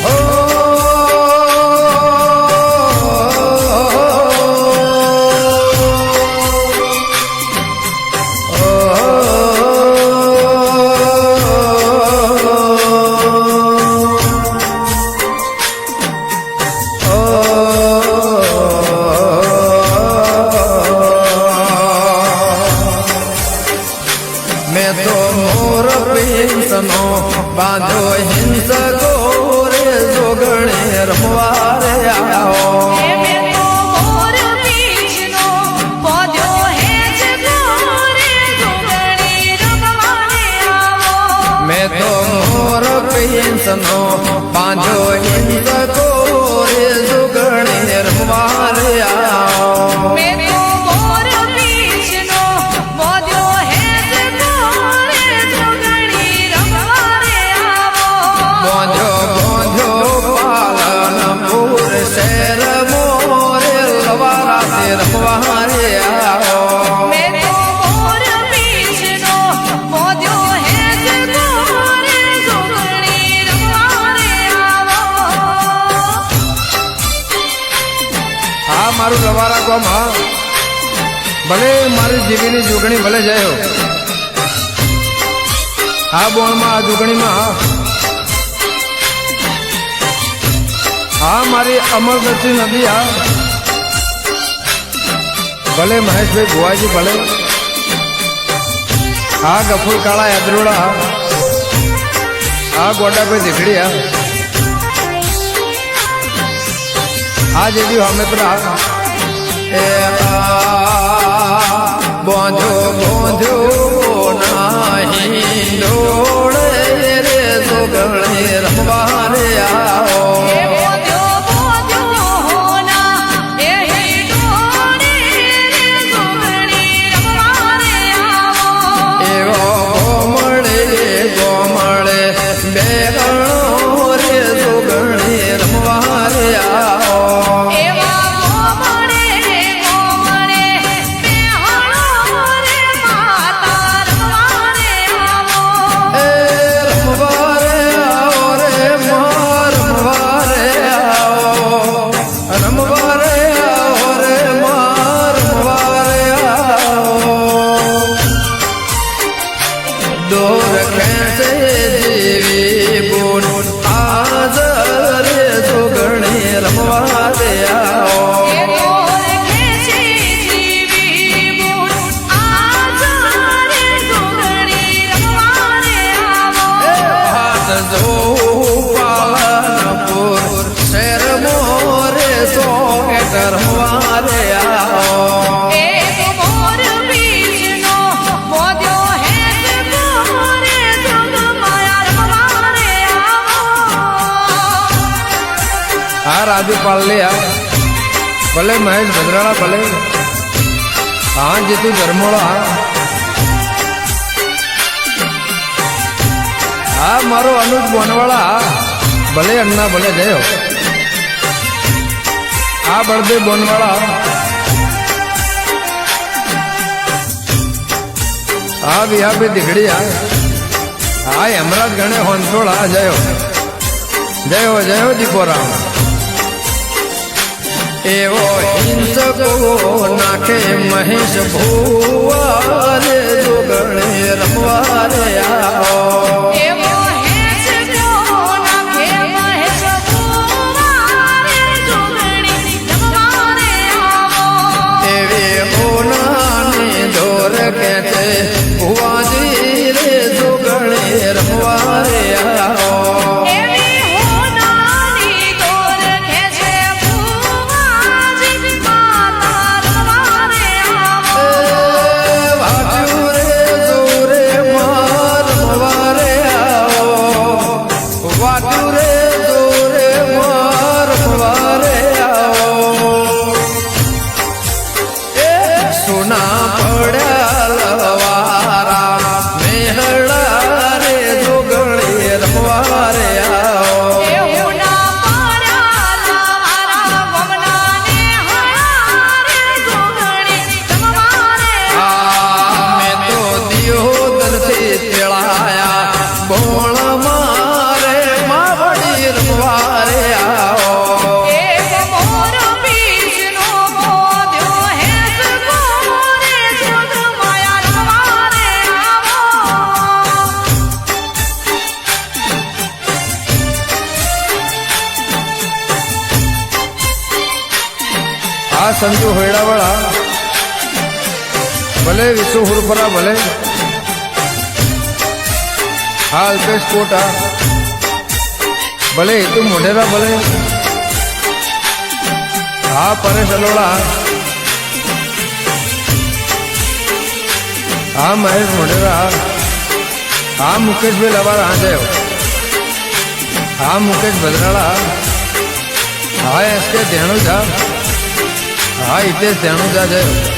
Oh. દેશનો બાંધો હિંદ મારું રવારા કોમ હા. ભલે મારી જીવીની જોગણી ભલે જયો હા. બોણમાં, આ જોગણીમાં હા. હા, મારી અમરદત્તી નદી, હા. ભલે મહેશભાઈ ગોવાજી ભલે. હા, ગફુર, કાળા, યાદરોડા, હા. હા, ગોડાભાઈ દીકડી હા. હા જેવી હમે પણ હા. બોંધો બોંધો નાહી દોડે રે સોગળે રવા ભલે મહેશ ભદ્રાળા ભલે. હા જીતુ ધર્મોળા. હા હા મારો અનુજ બોનવાળા હા. ભલે અન્ના, ભલે જયો. આ બળદે બોનવાળા હા વિહાબે દીઘડી આ હા હેમરાજ ગણે હોનસોળા જયો. જયો જયો દીપોરામ. એવો હિંસકો નાખે મહેશ ભૂવારે જોગણે રમવારે આવો. એવી ઓનાની દોર કે છે ભુવા ભલે વિશુ હુરપરા ભલે. હા અલ્પેશ કોટા ભલે હેતુ મોઢેરા ભલે. હા, પરેશ અલોડા હા, મહેશ મોઢેરા. હા, મુકેશભાઈ લવાર, હા જયો હા, મુકેશ ભદ્રાળા. હા, એસ કે ધેણુજા. હા, હિતેશ ધેણુજા જયો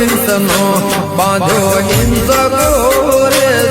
પિંસનો બાંધો હિંદ ગોરે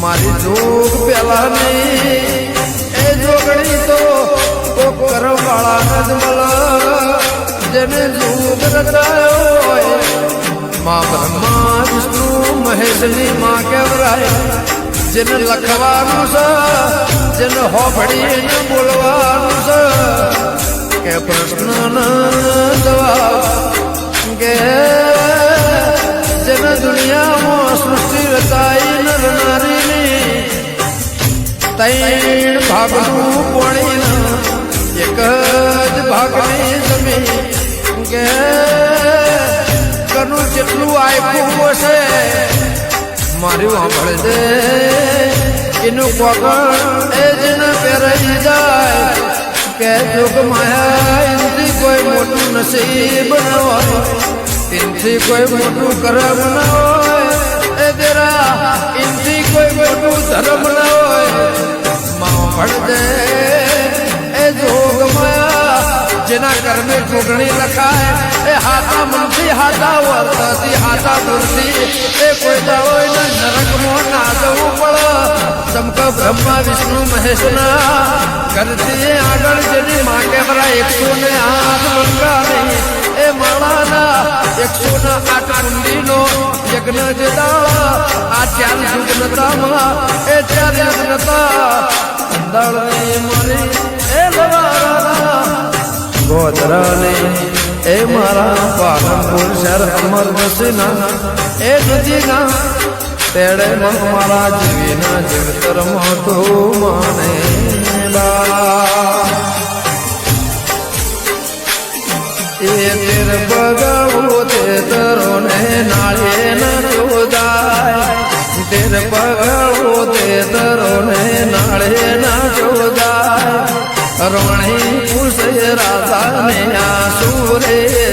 મારી જોગ પેલાની એ જોગણી તો કોક કરવાળા જ મળે જેને જોગ રચાયો હોય. માં બ્રહ્મા, વિષ્ણુ, મહેશની માં કેવરાય. જેને લખવાનું છે, જેને હોફડીને બોલવાનું છે. કે પ્રશ્ન જવાબ કે જેને દુનિયામાં સૃષ્ટિ રચાઈ નર નારીની તૈણ ભાગનું પોણી એક જ ભાગની જમી કે કનું જેટલું આપ્યું હશે, મારું વાંભળે છે. એનું કોકણ એ જ ન પહેરાઈ જાય. કે જોગ માયા કોઈ મોટું નસીબ ન હોય. કોઈ મોટું કરમ ન હોય. તેરા એનથી કોઈ મોટું ધર્મ ન હોય. માં ભળદે એ જોગ માયા, જેના કર્મે જોગણી લખાય. એ હાથા મનથી, હાથા વર્તાથી હાથા દૂરથી એ કોઈ એને નરકમાં ના જવું પડે. ચમક બ્રહ્મા, વિષ્ણુ, મહેશના કરતી આગળ જેની માં ભરા એકસો ને આઠ માળાના એકસો યજ્ઞ જે દાળ આ ચાર યુગ્નતામાં એ ચાર એ મારા પાલનપુર શહેર અમર વસીના એ નદીના તેડે મારા જીવીના જીવતર મોટું માને એ તેર ભગવું તે તરો ને નાળે ન જોદાય તેર ભગવું તે તરો ને નાળે ન જોદાય રમણી પુષે રાધા આ આસુરે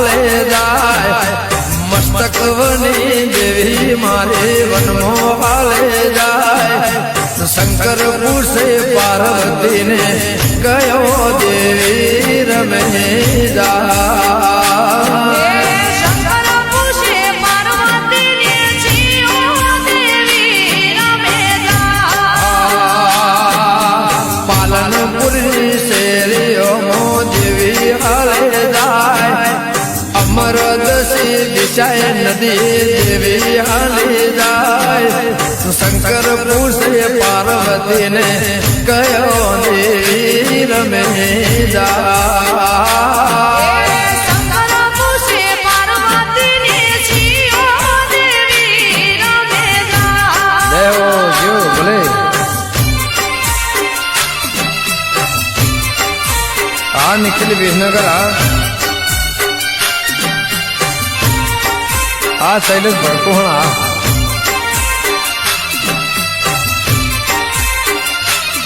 હાલે જાય, મસ્તક વની દેવી મારે વનમો હાલે જાય. શંકર પૂછે પાર્વતીને કયો દેવી રમે જાય. નદી દેવી હાલી જાય શંકર પૂછે પાર્વતીને કયો દેવી રમે જાય આ નીકળી વિસનગર આ આ શૈલેષ ભડકોહણ આ.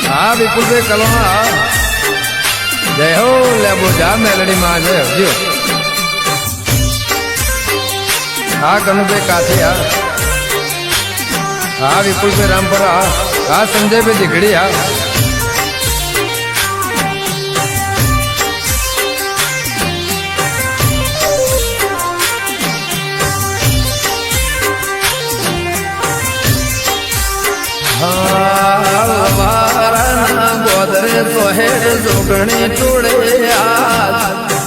હા, વિપુલભાઈ કલોણા આ જય હો લેબો જા મેલડી માં, જય હો જો હા, કનુભાઈ કાથી આ હા, વિપુલભાઈ રામપરા, હા. હા, સંજયભાઈ દીઘડી હા. સોહેર જોગણી ટોળે આજ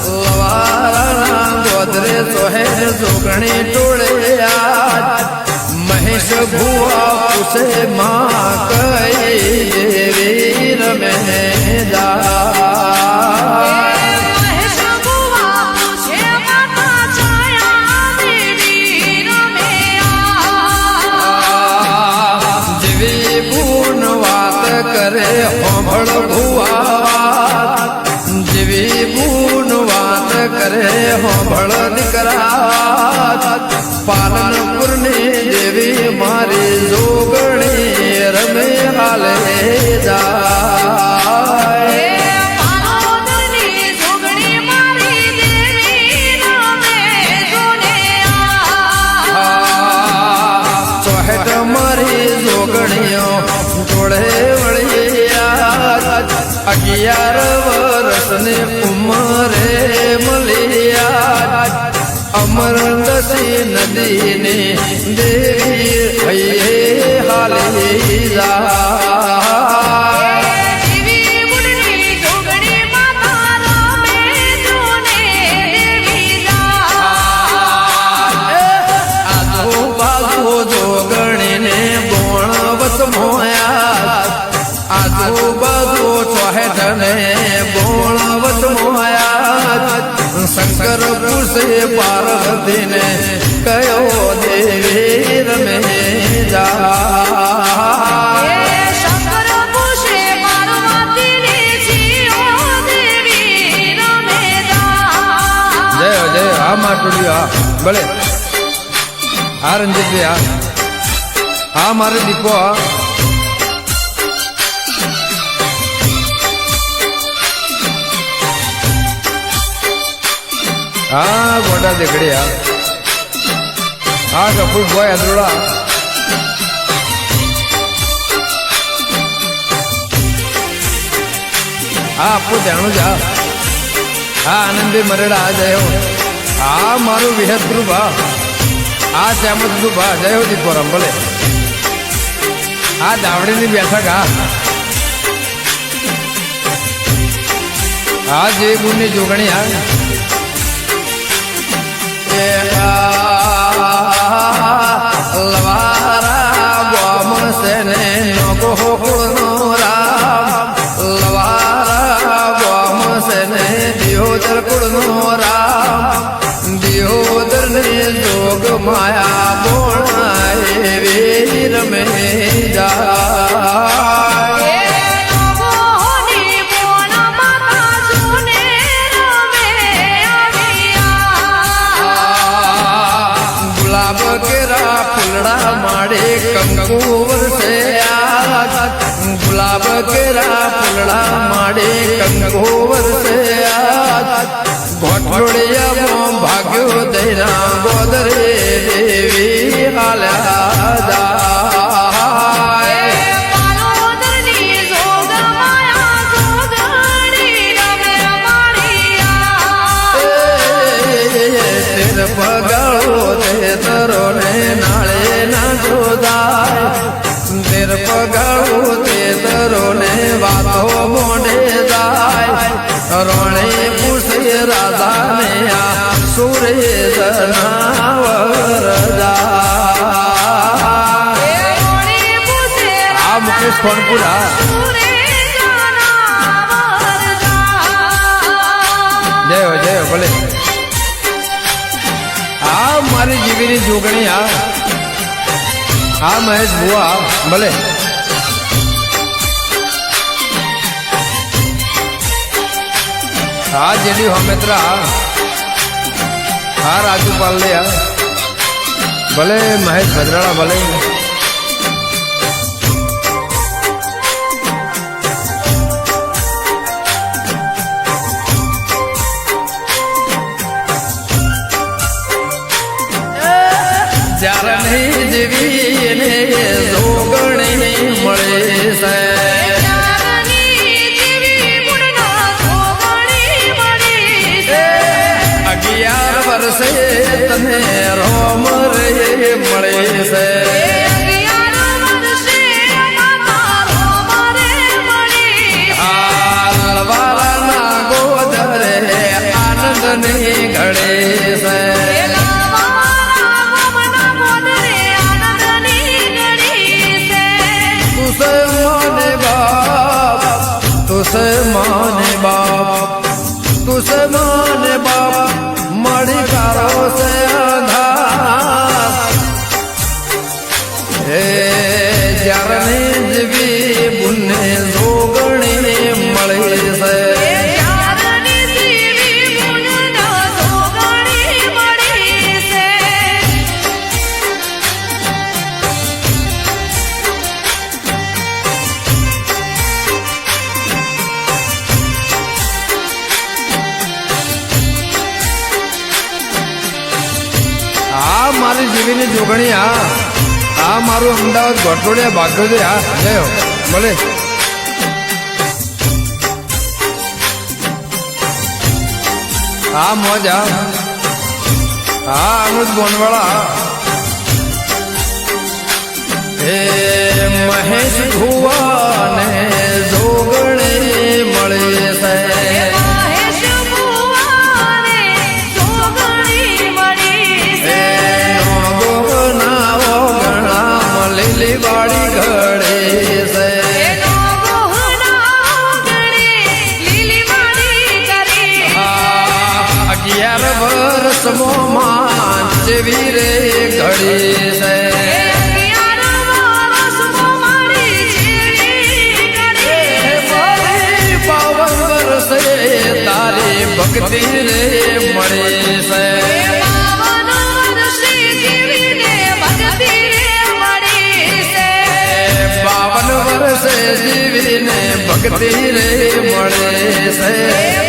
લવારાના ગોદરે સોહેર જોગણી ટોળે મહેશ ભુવા પૂછે માં કઈ દેવી રમે મહેશ અગિયાર વર્ષની ઉંમરે મળ્યા અમર દસી નદીની દેવી હૈયે હાલી જાય બાંધીને કયો દેવી રમે જા માટોડિયો આ ભલે આ રંજીત આ મારે દીપો આ હા, ગોડા દેખડી, હા. હા કપૂર ભાઈ અદરોડા હા આપું જાણું જ, હા. હા, આનંદી મરેડા આ જય હો. મારું વિહત ગ્રુપ, હા. આ શ્યામત ગ્રુપ, હા, જય દીપોરામ, ભલે. આ દાવડીની બેઠક, હા. હા, જે ગુણની જોગણી, હા. માયા બોણાય વીર મે ગુલાબ કેરા ફૂલડા માડે કંગો વરસે આજ ઘોટલોડિયામાં ભાગ્યો દૈરા ગોદરે દેવી હાલ્યા જાય પુષે રાધા આ સુરે આ મુકેશ પણપુરા જય જય ભલે. હા મારી જીવીની જોગણી આ. હા મહેશ બુઆ, ભલે. હા જેડી હોમેત્રા હા હા રાજુ પાલ્લે હા. ભલે મહેશ ભદ્રાળા ભલે. જ્યારે નહીં মনে મારી જીવીની જોગણી હા આ મારું અમદાવાદ ગોઠવડિયા ભાગ્યો છે હા. જય ભલે. હા મોજ હા હા અમૃત બોનવાળા હે મહેશ ભુવાને જોગણે મળે છે. વાળી ઘડે છે. અગિયાર વર્ષમાં માં જેવી રે ઘડી છે. ભક્તિ રે મળે છે. ભક્તિ રે મળે છે.